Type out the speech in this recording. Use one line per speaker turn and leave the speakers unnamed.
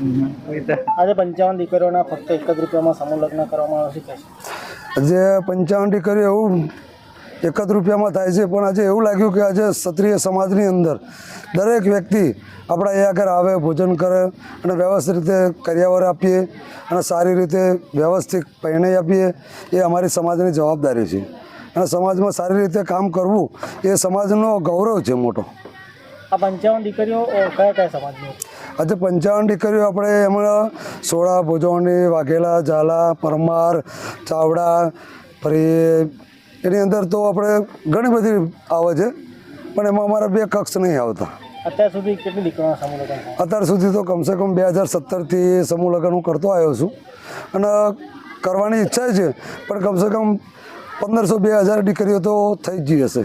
આજે પંચાવન દીકરીઓના ફક્ત એક જ રૂપિયામાં સમૂહ લગ્ન કરવામાં આવે છે.
આજે પંચાવન દીકરીઓ એવું એક જ રૂપિયામાં થાય છે પણ આજે એવું લાગ્યું કે આજે ક્ષત્રિય સમાજની અંદર દરેક વ્યક્તિ આપણા એ આગળ આવે ભોજન કરે અને વ્યવસ્થિત રીતે કર્યાવર આપીએ અને સારી રીતે વ્યવસ્થિત પહેણાઈ આપીએ એ અમારી સમાજની જવાબદારી છે. અને સમાજમાં સારી રીતે કામ કરવું એ સમાજનો ગૌરવ છે મોટો.
આ પંચાવન દીકરીઓ કયા કયા સમાજની?
આજે પંચાવન દીકરીઓ આપણે એમાં સોળા ભોજવણી વાઘેલા ઝાલા પરમાર ચાવડા ફરી એની અંદર તો આપણે ઘણી બધી આવે છે પણ એમાં અમારા બે કક્ષ નહીં આવતા.
અત્યાર સુધી કેટલી દીકરીઓના સમૂહ લગ્ન
અત્યાર સુધી તો કમસે કમ બે હજાર સત્તરથી સમૂહ લગ્ન હું કરતો આવ્યો છું. અને કરવાની ઈચ્છા છે પણ કમસે કમ પંદરસો બે હજાર દીકરીઓ તો થઈ જ હશે.